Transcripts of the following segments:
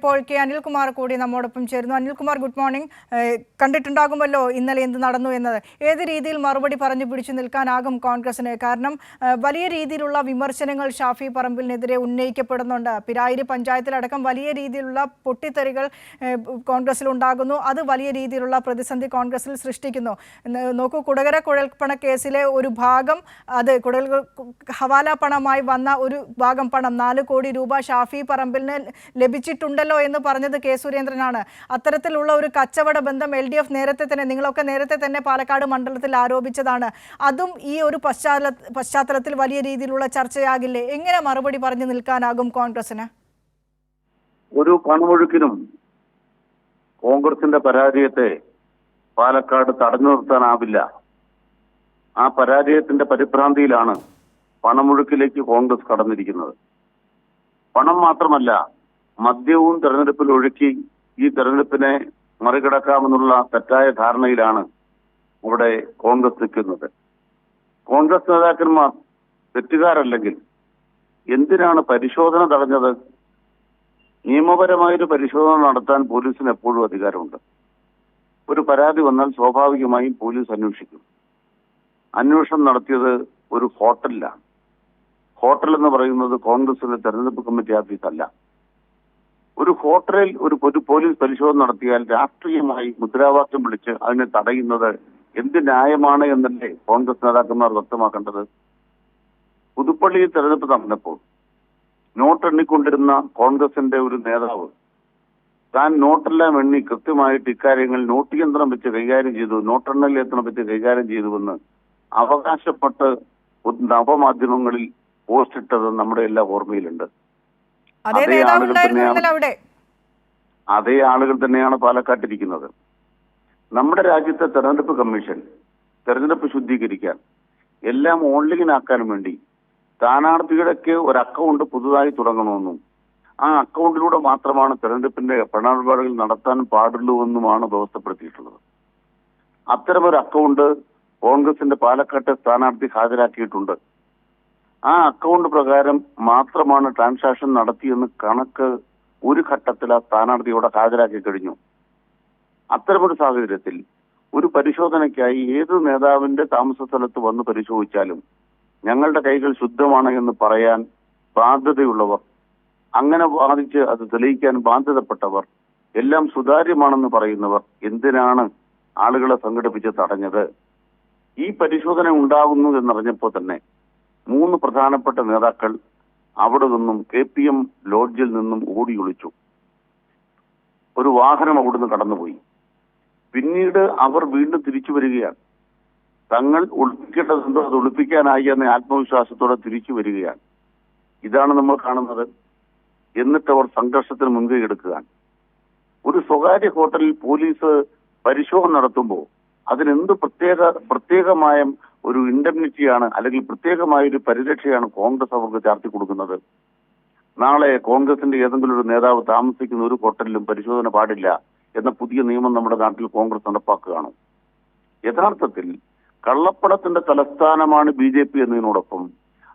ഇപ്പോൾ കെ അനിൽകുമാർ കൂടി നമ്മോടൊപ്പം ചേരുന്നു. അനിൽകുമാർ ഗുഡ് മോർണിംഗ് കണ്ടിട്ടുണ്ടാകുമല്ലോ ഇന്നലെ എന്ത് നടന്നു എന്നത്. ഏത് രീതിയിൽ മറുപടി പറഞ്ഞു പിടിച്ചു നിൽക്കാനാകും കോൺഗ്രസിന്? കാരണം വലിയ രീതിയിലുള്ള വിമർശനങ്ങൾ ഷാഫി പറമ്പിലിനെതിരെ ഉന്നയിക്കപ്പെടുന്നുണ്ട്. പിരായിരി പഞ്ചായത്തിലടക്കം വലിയ രീതിയിലുള്ള പൊട്ടിത്തെറികൾ കോൺഗ്രസിൽ ഉണ്ടാകുന്നു അത് വലിയ രീതിയിലുള്ള പ്രതിസന്ധി കോൺഗ്രസിൽ സൃഷ്ടിക്കുന്നു. നോക്കൂ കുടകര കുഴൽപ്പണ കേസിലെ ഒരു ഭാഗം അത് കുടൽ ഹവാല പണമായി വന്ന ഒരു ഭാഗം പണം. നാല് കോടി രൂപ ഷാഫി പറമ്പിലിന് ലഭിച്ചിട്ടുണ്ടല്ലോ. എന്ന് പറഞ്ഞത് കെ സുരേന്ദ്രനാണ്. അത്തരത്തിലുള്ള ഒരു കച്ചവട ബന്ധം എൽ ഡി എഫ് നേരത്തെ തന്നെ നിങ്ങളൊക്കെ നേരത്തെ തന്നെ പാലക്കാട് മണ്ഡലത്തിൽ ആരോപിച്ചതാണ്. അതും ഈ ഒരു പശ്ചാത്തല പശ്ചാത്തലത്തിൽ വലിയ രീതിയിലുള്ള ചർച്ചയാകില്ലേ? എങ്ങനെ മറുപടി പറഞ്ഞു നിൽക്കാനാകും കോൺഗ്രസിന് ഒരു പണമൊഴുക്കിനും കോൺഗ്രസിന്റെ പരാജയത്തെ പാലക്കാട് തടഞ്ഞു നിർത്താനാവില്ല. ആ പരാജയത്തിന്റെ പരിഭ്രാന്തിയിലാണ് പണമൊഴുക്കിലേക്ക് കോൺഗ്രസ് കടന്നിരിക്കുന്നത്. പണം മാത്രമല്ല മദ്യവും തെരഞ്ഞെടുപ്പിൽ ഒഴുക്കി ഈ തെരഞ്ഞെടുപ്പിനെ മറികടക്കാമെന്നുള്ള തെറ്റായ ധാരണയിലാണ് ഇവിടെ കോൺഗ്രസ് നിൽക്കുന്നത്. കോൺഗ്രസ് നേതാക്കന്മാർ തെറ്റുകാരല്ലെങ്കിൽ എന്തിനാണ് പരിശോധന തടഞ്ഞത്? നിയമപരമായൊരു പരിശോധന നടത്താൻ പോലീസിന് എപ്പോഴും അധികാരമുണ്ട്. ഒരു പരാതി വന്നാൽ സ്വാഭാവികമായും പോലീസ് അന്വേഷിക്കും. അന്വേഷണം നടത്തിയത് ഒരു ഹോട്ടലിലാണ്. ഹോട്ടൽ എന്ന് പറയുന്നത് കോൺഗ്രസിന്റെ തെരഞ്ഞെടുപ്പ് കമ്മിറ്റി ഓഫീസ് അല്ല ഒരു ഹോട്ടലിൽ ഒരു പൊതു പോലീസ് പരിശോധന നടത്തിയാൽ രാഷ്ട്രീയമായി മുദ്രാവാക്യം വിളിച്ച് അതിനെ തടയുന്നത് എന്ത് ന്യായമാണ് എന്നല്ലേ കോൺഗ്രസ് നേതാക്കന്മാർ വ്യക്തമാക്കേണ്ടത്? പുതുപ്പള്ളിയിൽ തെരഞ്ഞെടുപ്പ് നടന്നപ്പോൾ നോട്ട് എണ്ണിക്കൊണ്ടിരുന്ന കോൺഗ്രസിന്റെ ഒരു നേതാവ് താൻ നോട്ടെല്ലാം എണ്ണി കൃത്യമായിട്ട് ഇക്കാര്യങ്ങൾ നോട്ട് യന്ത്രം വെച്ച് കൈകാര്യം ചെയ്തു നോട്ടെണ്ണൽ യന്ത്രം വെച്ച് കൈകാര്യം ചെയ്തുവെന്ന് അവകാശപ്പെട്ട് നവമാധ്യമങ്ങളിൽ പോസ്റ്റിട്ടത് നമ്മുടെ എല്ലാ ഓർമ്മയിലുണ്ട്. അതേ നേതാവ് ഉണ്ടായിരുന്നു. അവിടെ. അതേ ആളുകൾ തന്നെയാണ് പാലക്കാട്ടിരിക്കുന്നത്. നമ്മുടെ രാജ്യത്തെ തെരഞ്ഞെടുപ്പ് കമ്മീഷൻ തെരഞ്ഞെടുപ്പ് ശുദ്ധീകരിക്കാൻ എല്ലാം ഓൺലൈനാക്കാൻ വേണ്ടി സ്ഥാനാർത്ഥിയുടെയൊക്കെ ഒരു അക്കൗണ്ട് പുതുതായി തുടങ്ങണമെന്നും ആ അക്കൗണ്ടിലൂടെ മാത്രമാണ് തെരഞ്ഞെടുപ്പിന്റെ പണമിടപാടുകൾ നടത്താൻ പാടുള്ളൂ എന്നുമാണ് വ്യവസ്ഥപ്പെടുത്തിയിട്ടുള്ളത്. അത്തരമൊരു അക്കൗണ്ട് കോൺഗ്രസിന്റെ പാലക്കാട്ടെ സ്ഥാനാർത്ഥി ഹാജരാക്കിയിട്ടുണ്ട്. ആ അക്കൗണ്ട് പ്രകാരം മാത്രമാണ് ട്രാൻസാക്ഷൻ നടത്തിയെന്ന് കണക്ക് ഒരു ഘട്ടത്തിൽ ആ സ്ഥാനാർത്ഥിയോടെ ഹാജരാക്കി കഴിഞ്ഞു. അത്തരമൊരു സാഹചര്യത്തിൽ ഒരു പരിശോധനയ്ക്കായി ഏത് നേതാവിന്റെ താമസ സ്ഥലത്ത് വന്ന് പരിശോധിച്ചാലും ഞങ്ങളുടെ കൈകൾ ശുദ്ധമാണ് എന്ന് പറയാൻ ബാധ്യതയുള്ളവർ അങ്ങനെ ബാധിച്ച് അത് തെളിയിക്കാൻ ബാധ്യതപ്പെട്ടവർ എല്ലാം സുതാര്യമാണെന്ന് പറയുന്നവർ എന്തിനാണ് ആളുകളെ സംഘടിപ്പിച്ച് തടഞ്ഞത്? ഈ പരിശോധന ഉണ്ടാകുന്നു എന്നറിഞ്ഞപ്പോൾ തന്നെ മൂന്ന് പ്രധാനപ്പെട്ട നേതാക്കൾ അവിടെ നിന്നും കെ പി എം ലോഡ്ജിൽ നിന്നും ഓടി ഒളിച്ചു. ഒരു വാഹനം അവിടുന്ന് കടന്നുപോയി. പിന്നീട് അവർ വീണ്ടും തിരിച്ചു വരികയാണ്. തങ്ങൾ ഒളിപ്പിക്കേണ്ടതുണ്ടോ അത് ഒളിപ്പിക്കാനായി എന്ന ആത്മവിശ്വാസത്തോടെ തിരിച്ചു വരികയാണ്. ഇതാണ് നമ്മൾ കാണുന്നത്. എന്നിട്ട് അവർ സംഘർഷത്തിന് മുൻകൈ എടുക്കുകയാണ്. ഒരു സ്വകാര്യ ഹോട്ടലിൽ പോലീസ് പരിശോധന നടത്തുമ്പോൾ അതിനെന്ത് പ്രത്യേക പ്രത്യേകമായ ഒരു ഇൻഡംനിറ്റിയാണ് അല്ലെങ്കിൽ പ്രത്യേകമായ ഒരു പരിരക്ഷയാണ് കോൺഗ്രസ് അവർക്ക് ചാർത്തി കൊടുക്കുന്നത്? നാളെ കോൺഗ്രസിന്റെ ഏതെങ്കിലും ഒരു നേതാവ് താമസിക്കുന്ന ഒരു ഹോട്ടലിലും പരിശോധന പാടില്ല എന്ന പുതിയ നിയമം നമ്മുടെ നാട്ടിൽ കോൺഗ്രസ് നടപ്പാക്കുകയാണ്. യഥാർത്ഥത്തിൽ കള്ളപ്പണത്തിന്റെ തലസ്ഥാനമാണ് ബി ജെ പി എന്നതിനോടൊപ്പം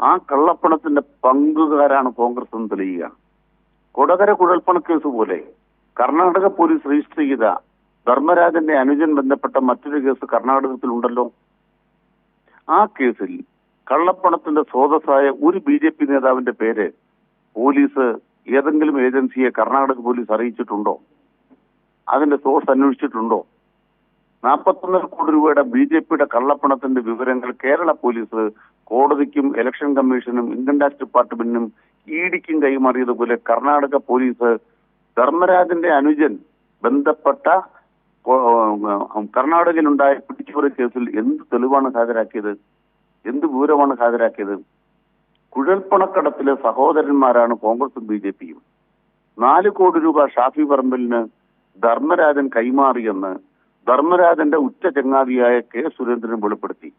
ആ കള്ളപ്പണത്തിന്റെ പങ്കുകാരാണ് കോൺഗ്രസ് എന്ന് തെളിയുക കൊടകര കുഴൽപ്പണ കേസ് പോലെ കർണാടക പോലീസ് രജിസ്റ്റർ ചെയ്ത ധർമ്മരാജന്റെ അനുജൻ ബന്ധപ്പെട്ട മറ്റൊരു കേസ് കർണാടകത്തിലുണ്ടല്ലോ. ആ കേസിൽ കള്ളപ്പണത്തിന്റെ സ്രോതസ്സായ ഒരു ബി ജെ പി നേതാവിന്റെ പേര് പോലീസ് ഏതെങ്കിലും ഏജൻസിയെ കർണാടക പോലീസ് അറിയിച്ചിട്ടുണ്ടോ? അതിന്റെ സോഴ്സ് അന്വേഷിച്ചിട്ടുണ്ടോ? നാൽപ്പത്തൊന്നര കോടി രൂപയുടെ ബി ജെ പിയുടെ കള്ളപ്പണത്തിന്റെ വിവരങ്ങൾ കേരള പോലീസ് കോടതിക്കും ഇലക്ഷൻ കമ്മീഷനും ഇൻകം ടാക്സ് ഡിപ്പാർട്ട്മെന്റിനും ഇ ഡിക്കും കൈമാറിയതുപോലെ കർണാടക പോലീസ് ധർമ്മരാജന്റെ അനുജൻ ബന്ധപ്പെട്ട കർണാടകയിലുണ്ടായ പിടിച്ചുപറി കേസിൽ എന്ത് തെളിവാണ് ഹാജരാക്കിയത്? എന്ത് വിവരമാണ് ഹാജരാക്കിയത്? കുഴൽപ്പണക്കടത്തിലെ സഹോദരന്മാരാണ് കോൺഗ്രസും ബി ജെ പിയും. നാല് കോടി രൂപ ഷാഫി പറമ്പലിന് ധർമ്മരാജൻ കൈമാറിയെന്ന് ധർമ്മരാജന്റെ ഉച്ച ചങ്ങാതിയായ കെ സുരേന്ദ്രൻ വെളിപ്പെടുത്തി.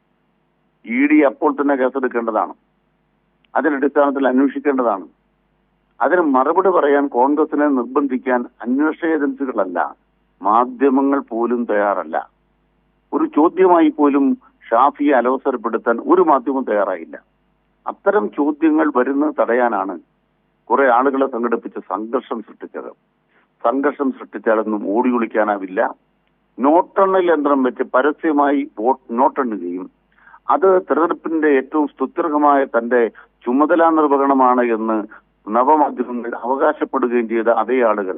ഇ ഡി അപ്പോൾ തന്നെ കേസെടുക്കേണ്ടതാണ്. അതിനടിസ്ഥാനത്തിൽ അന്വേഷിക്കേണ്ടതാണ്. അതിന് മറുപടി പറയാൻ കോൺഗ്രസിനെ നിർബന്ധിക്കാൻ അന്വേഷണ ഏജൻസികളല്ല മാധ്യമങ്ങൾ പോലും തയ്യാറല്ല. ഒരു ചോദ്യമായി പോലും ഷാഫിയെ അലോസരപ്പെടുത്താൻ ഒരു മാധ്യമം തയ്യാറായില്ല. അത്തരം ചോദ്യങ്ങൾ വരുന്നത് തടയാനാണ് കുറെ ആളുകളെ സംഘടിപ്പിച്ച് സംഘർഷം സൃഷ്ടിച്ചത്. സംഘർഷം സൃഷ്ടിച്ചാലൊന്നും ഓടി ഒളിക്കാനാവില്ല. നോട്ടെണ്ണൽ യന്ത്രം വെച്ച് പരസ്യമായി വോട്ട് നോട്ടെണ്ണുകയും അത് തെരഞ്ഞെടുപ്പിന്റെ ഏറ്റവും സ്തുത്യർഹമായ തന്റെ ചുമതലാ നിർവഹണമാണ് എന്ന് നവമാധ്യമങ്ങൾ അവകാശപ്പെടുകയും ചെയ്ത അതേ ആളുകൾ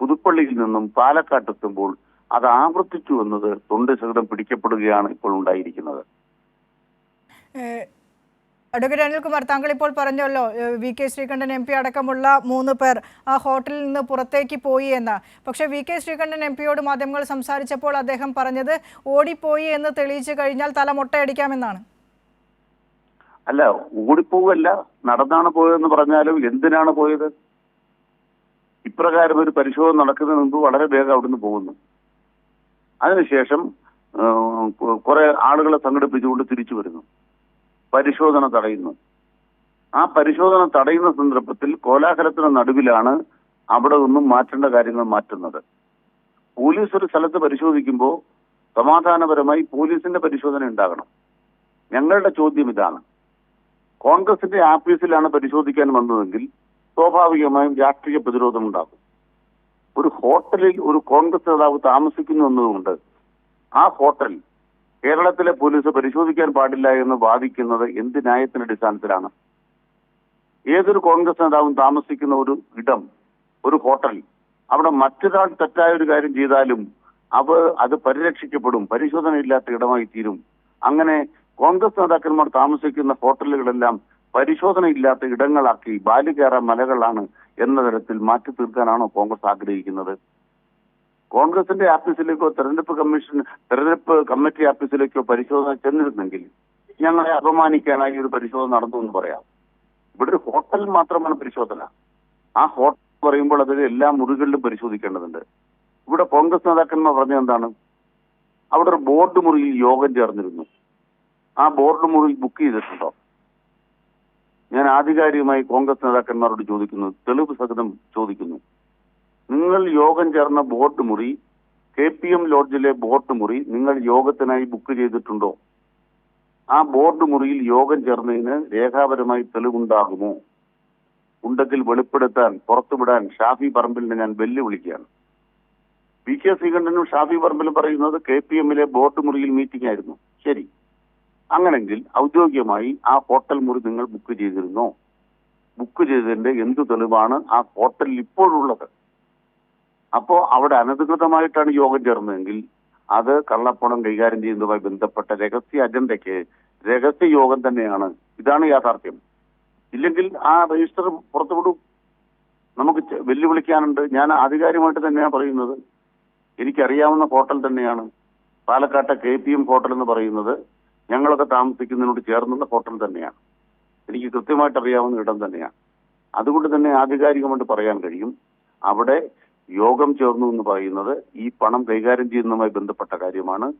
പുതുപ്പള്ളിയിൽ നിന്നും പാലക്കാട്ടെത്തുമ്പോൾ അത് ആവർത്തിച്ചു എന്നത് തൊണ്ട് സഹിതം പിടിക്കപ്പെടുകയാണ് ഇപ്പോൾ ഉണ്ടായിരിക്കുന്നത്. അഡ്വക്കേറ്റ് അനിൽകുമാർ താങ്കൾ ഇപ്പോൾ പറഞ്ഞല്ലോ V K Sreekandan M P അടക്കമുള്ള മൂന്ന് പേർ ആ ഹോട്ടലിൽ നിന്ന് പുറത്തേക്ക് പോയി എന്ന്. പക്ഷേ വി കെ ശ്രീകണ്ഠൻ എം പിയോട് മാധ്യമങ്ങൾ സംസാരിച്ചപ്പോൾ അദ്ദേഹം പറഞ്ഞത് ഓടിപ്പോയി എന്ന് തെളിയിച്ചു കഴിഞ്ഞാൽ തല മുട്ടയടിക്കാമെന്നാണ്. അല്ല ഓടിപ്പോവല്ല നടന്നാണ് പോയതെന്ന് പറഞ്ഞാലും എന്തിനാണ് പോയത്? ഇപ്രകാരം ഒരു പരിശോധന നടക്കുന്നതിന് മുമ്പ് വളരെ വേഗം അവിടുന്ന് പോകുന്നു. അതിനുശേഷം കുറെ ആളുകളെ സംഘടിപ്പിച്ചുകൊണ്ട് തിരിച്ചു വരുന്നു. പരിശോധന തടയുന്നു. ആ പരിശോധന തടയുന്ന സന്ദർഭത്തിൽ കോലാഹലത്തിന് നടുവിലാണ് അവിടെ നിന്നും മാറ്റേണ്ട കാര്യങ്ങൾ മാറ്റുന്നത്. പോലീസ് ഒരു സ്ഥലത്ത് പരിശോധിക്കുമ്പോൾ സമാധാനപരമായി പോലീസിന്റെ പരിശോധന ഉണ്ടാകണം. ഞങ്ങളുടെ ചോദ്യം ഇതാണ്. കോൺഗ്രസിന്റെ ആഫീസിലാണ് പരിശോധിക്കാൻ വന്നതെങ്കിൽ സ്വാഭാവികമായും രാഷ്ട്രീയ പ്രതിരോധം ഉണ്ടാകും. ഒരു ഹോട്ടലിൽ ഒരു കോൺഗ്രസ് നേതാവ് താമസിക്കുന്നു എന്നതുകൊണ്ട് ആ ഹോട്ടൽ കേരളത്തിലെ പോലീസ് പരിശോധിക്കാൻ പാടില്ല എന്ന് വാദിക്കുന്നത് എന്ത് ന്യായത്തിന്റെ അടിസ്ഥാനത്തിലാണ്? ഏതൊരു കോൺഗ്രസ് നേതാവും താമസിക്കുന്ന ഒരു ഇടം ഒരു ഹോട്ടൽ അവിടെ മറ്റൊരാൾ തെറ്റായ ഒരു കാര്യം ചെയ്താലും അവ അത് പരിരക്ഷിക്കപ്പെടും പരിശോധനയില്ലാത്ത ഇടമായി തീരും അങ്ങനെ കോൺഗ്രസ് നേതാക്കന്മാർ താമസിക്കുന്ന ഹോട്ടലുകളെല്ലാം പരിശോധനയില്ലാത്ത ഇടങ്ങളാക്കി ബാലികേറ മലകളാണ് എന്ന തരത്തിൽ മാറ്റി തീർക്കാനാണോ കോൺഗ്രസ് ആഗ്രഹിക്കുന്നത്? കോൺഗ്രസിന്റെ ആഫീസിലേക്കോ തെരഞ്ഞെടുപ്പ് കമ്മീഷൻ തെരഞ്ഞെടുപ്പ് കമ്മിറ്റി ആഫീസിലേക്കോ പരിശോധന ചെന്നിരുന്നെങ്കിൽ ഞങ്ങളെ അപമാനിക്കാനായി ഒരു പരിശോധന നടന്നു എന്ന് പറയാം. ഇവിടെ ഒരു ഹോട്ടൽ മാത്രമാണ് പരിശോധന. ആ ഹോട്ടൽ പറയുമ്പോൾ അതിൽ എല്ലാ മുറികളിലും പരിശോധിക്കേണ്ടതുണ്ട്. ഇവിടെ കോൺഗ്രസ് നേതാക്കന്മാർ പറഞ്ഞത് എന്താണ്? അവിടെ ഒരു ബോർഡ് മുറിയിൽ യോഗം ചേർന്നിരുന്നു. ആ ബോർഡ് മുറിയിൽ ബുക്ക് ചെയ്തിട്ടുണ്ടോ? ഞാൻ ആധികാരികമായി കോൺഗ്രസ് നേതാക്കന്മാരോട് ചോദിക്കുന്നു. തെളിവ് സഹിതം ചോദിക്കുന്നു. നിങ്ങൾ യോഗം ചേർന്ന ബോട്ട് മുറി കെ പി എം ലോഡ്ജിലെ ബോർഡ് മുറി നിങ്ങൾ യോഗത്തിനായി ബുക്ക് ചെയ്തിട്ടുണ്ടോ? ആ ബോർഡ് മുറിയിൽ യോഗം ചേർന്നതിന് രേഖാപരമായി തെളിവുണ്ടാകുമോ? ഉണ്ടെങ്കിൽ വെളിപ്പെടുത്താൻ പുറത്തുവിടാൻ ഷാഫി പറമ്പിലിനെ ഞാൻ വെല്ലുവിളിക്കുകയാണ്. പി കെ ശ്രീകണ്ഠനും ഷാഫി പറമ്പിലും പറയുന്നത് കെ പി എമ്മിലെ ബോർഡ് മുറിയിൽ മീറ്റിംഗ് ആയിരുന്നു. ശരി. അങ്ങനെങ്കിൽ ഔദ്യോഗികമായി ആ ഹോട്ടൽ മുറി നിങ്ങൾ ബുക്ക് ചെയ്തിരുന്നോ? ബുക്ക് ചെയ്തതിന്റെ എന്ത് തെളിവാണ് ആ ഹോട്ടലിൽ ഇപ്പോഴുള്ളത്? അപ്പോ അവിടെ അനധികൃതമായിട്ടാണ് യോഗം ചേർന്നതെങ്കിൽ അത് കള്ളപ്പണം കൈകാര്യം ചെയ്യുന്നതുമായി ബന്ധപ്പെട്ട രഹസ്യ അജണ്ടയ്ക്ക് രഹസ്യ യോഗം തന്നെയാണ്. ഇതാണ് യാഥാർത്ഥ്യം. ഇല്ലെങ്കിൽ ആ രജിസ്റ്റർ പുറത്തുവിടൂ. നമുക്ക് വെല്ലുവിളിക്കാനുണ്ട്. ഞാൻ ആധികാരികമായിട്ട് തന്നെയാണ് പറയുന്നത്. എനിക്കറിയാവുന്ന ഹോട്ടൽ തന്നെയാണ്. പാലക്കാട്ടെ കെ പി എം ഹോട്ടൽ എന്ന് പറയുന്നത്. ഞങ്ങളൊക്കെ താമസിക്കുന്നതിനോട് ചേർന്നുള്ള ഹോട്ടൽ തന്നെയാണ്. എനിക്ക് കൃത്യമായിട്ട് അറിയാവുന്ന ഇടം തന്നെയാണ്. അതുകൊണ്ട് തന്നെ ആധികാരികമായിട്ട് പറയാൻ കഴിയും. അവിടെ യോഗം ചേർന്നു എന്ന് പറയുന്നത് ഈ പണം കൈകാര്യം ചെയ്യുന്നതുമായി ബന്ധപ്പെട്ട കാര്യമാണ്.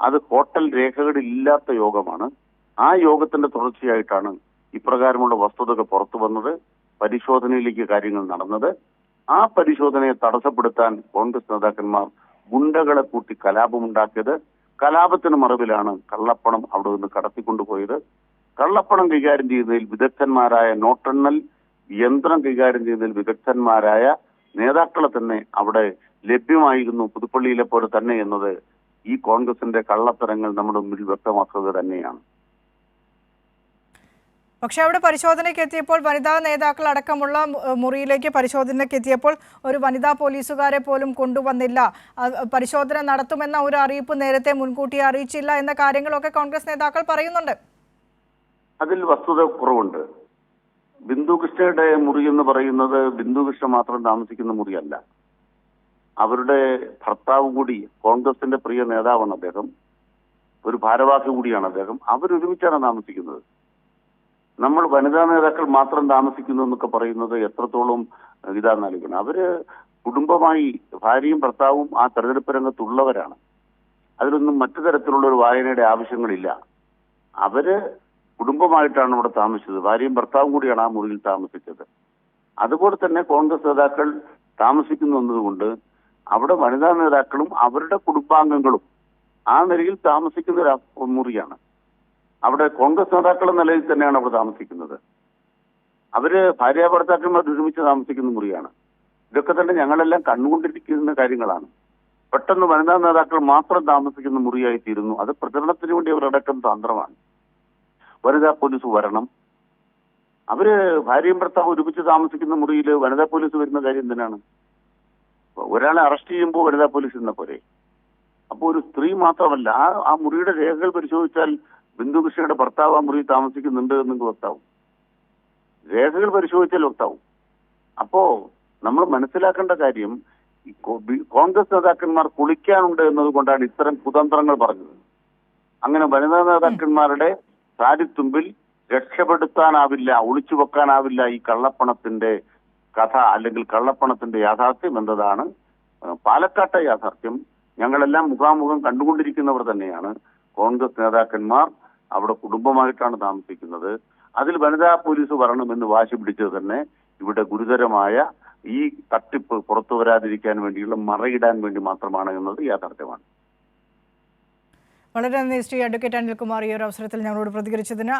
അത് ഹോട്ടൽ രേഖകളില്ലാത്ത യോഗമാണ്. ആ യോഗത്തിന്റെ തുടർച്ചയായിട്ടാണ് ഇപ്രകാരമുള്ള വസ്തുതകൾ പുറത്തു വന്നത് പരിശോധനയിലേക്ക് കാര്യങ്ങൾ നടന്നത്. ആ പരിശോധനയെ തടസ്സപ്പെടുത്താൻ കോൺഗ്രസ് നേതാക്കന്മാർ ഗുണ്ടകളെ കൂട്ടി കലാപമുണ്ടാക്കിയത് കലാപത്തിന് മറവിലാണ് കള്ളപ്പണം അവിടെ നിന്ന് കടത്തിക്കൊണ്ടുപോയത്. കള്ളപ്പണം കൈകാര്യം ചെയ്യുന്നതിൽ വിദഗ്ധന്മാരായ നോട്ടെണ്ണൽ യന്ത്രം കൈകാര്യം ചെയ്യുന്നതിൽ വിദഗ്ധന്മാരായ നേതാക്കളെ തന്നെ അവിടെ ലഭ്യമായിരുന്നു. പുതുപ്പള്ളിയിലെ പോലെ തന്നെ എന്നത് ഈ കോൺഗ്രസിന്റെ കള്ളത്തരങ്ങൾ നമ്മുടെ മുന്നിൽ വ്യക്തമാക്കുക തന്നെയാണ്. പക്ഷേ അവിടെ പരിശോധനയ്ക്ക് എത്തിയപ്പോൾ വനിതാ നേതാക്കൾ അടക്കമുള്ള മുറിയിലേക്ക് പരിശോധനയ്ക്ക് എത്തിയപ്പോൾ ഒരു വനിതാ പോലീസുകാരെ പോലും കൊണ്ടുവന്നില്ല. പരിശോധന നടത്തുമെന്ന ഒരു അറിയിപ്പ് നേരത്തെ മുൻകൂട്ടി അറിയിച്ചില്ല എന്ന കാര്യങ്ങളൊക്കെ കോൺഗ്രസ് നേതാക്കൾ പറയുന്നുണ്ട്. അതിൽ വസ്തുത കുറവുണ്ട്. ബിന്ദു കൃഷ്ണയുടെ മുറി എന്ന് പറയുന്നത് ബിന്ദു കൃഷ്ണ മാത്രം താമസിക്കുന്ന മുറിയല്ല. അവരുടെ ഭർത്താവ് കൂടി കോൺഗ്രസിന്റെ പ്രിയ നേതാവാണ് അദ്ദേഹം. ഒരു ഭാരവാഹി കൂടിയാണ് അദ്ദേഹം. അവരൊരുമിച്ചാണ് താമസിക്കുന്നത്. നമ്മൾ വനിതാ നേതാക്കൾ മാത്രം താമസിക്കുന്നു എന്നൊക്കെ പറയുന്നത് എത്രത്തോളം ഇതാന്ന് ആലോചിക്കണം. അവർ കുടുംബമായി ഭാര്യയും ഭർത്താവും ആ തെരഞ്ഞെടുപ്പ് രംഗത്തുള്ളവരാണ്. അതിലൊന്നും മറ്റു തരത്തിലുള്ള ഒരു വായനയുടെ ആവശ്യങ്ങളില്ല. അവർ കുടുംബമായിട്ടാണ് ഇവിടെ താമസിച്ചത്. ഭാര്യയും ഭർത്താവും കൂടിയാണ് ആ മുറിയിൽ താമസിച്ചത്. അതുപോലെ തന്നെ കോൺഗ്രസ് നേതാക്കൾ താമസിക്കുന്നു എന്നതുകൊണ്ട് അവിടെ വനിതാ നേതാക്കളും അവരുടെ കുടുംബാംഗങ്ങളും ആ നിലയിൽ താമസിക്കുന്ന ഒരു മുറിയാണ്. അവിടെ കോൺഗ്രസ് നേതാക്കൾ നിലയിൽ തന്നെയാണ് അവിടെ താമസിക്കുന്നത്. അവർ ഭാര്യ ഭർത്താക്കന്മാർ ഒരുമിച്ച് താമസിക്കുന്ന മുറിയാണ്. ഇതൊക്കെ തന്നെ ഞങ്ങളെല്ലാം കണ്ടുകൊണ്ടിരിക്കുന്ന കാര്യങ്ങളാണ്. പെട്ടെന്ന് വനിതാ നേതാക്കൾ മാത്രം താമസിക്കുന്ന മുറിയായി തീരുന്നു. അത് പ്രചരണത്തിന് വേണ്ടി അവരടക്കം തന്ത്രമാണ്. വനിതാ പോലീസ് വരണം. അവർ ഭാര്യയും ഭർത്താവ് ഒരുമിച്ച് താമസിക്കുന്ന മുറിയിൽ വനിതാ പോലീസ് വരുന്ന കാര്യം എന്തിനാണ്? ഒരാളെ അറസ്റ്റ് ചെയ്യുമ്പോൾ വനിതാ പോലീസ് എന്ന പോലെ അപ്പോൾ ഒരു സ്ത്രീ മാത്രമല്ല ആ ആ മുറിയുടെ രേഖകൾ പരിശോധിച്ചാൽ ബിന്ദുകൃഷ്ണയുടെ ഭർത്താവ് ആ മുറിയിൽ താമസിക്കുന്നുണ്ട് എന്ന് വ്യക്താവും രേഖകൾ പരിശോധിച്ചാൽ വ്യക്താവും അപ്പോ നമ്മൾ മനസ്സിലാക്കേണ്ട കാര്യം കോൺഗ്രസ് നേതാക്കന്മാർ കുളിക്കാനുണ്ട് എന്നതുകൊണ്ടാണ് ഇത്തരം കുതന്ത്രങ്ങൾ പറഞ്ഞത്. അങ്ങനെ വനിതാ നേതാക്കന്മാരുടെ സാരിത്തുമ്പിൽ രക്ഷപ്പെടുത്താനാവില്ല ഒളിച്ചു വെക്കാനാവില്ല ഈ കള്ളപ്പണത്തിന്റെ കഥ അല്ലെങ്കിൽ കള്ളപ്പണത്തിന്റെ യാഥാർത്ഥ്യം എന്നതാണ് പാലക്കാട്ടെ യാഥാർത്ഥ്യം. ഞങ്ങളെല്ലാം മുഖാമുഖം കണ്ടുകൊണ്ടിരിക്കുന്നവർ തന്നെയാണ്. കോൺഗ്രസ് നേതാക്കന്മാർ അവിടെ കുടുംബമായിട്ടാണ് താമസിക്കുന്നത്. അതിൽ വനിതാ പോലീസ് വരണമെന്ന് വാശി പിടിച്ചത് തന്നെ ഇവിടെ ഗുരുതരമായ ഈ തട്ടിപ്പ് പുറത്തു വരാതിരിക്കാൻ വേണ്ടിയുള്ള മറയിടാൻ വേണ്ടി മാത്രമാണ് എന്നത് യാഥാർത്ഥ്യമാണ്. വളരെ നന്ദി ശ്രീ അഡ്വക്കേറ്റ് അനിൽകുമാർ. ഈ ഒരു അവസരത്തിൽ ഞങ്ങളോട് പ്രതികരിച്ചതിന്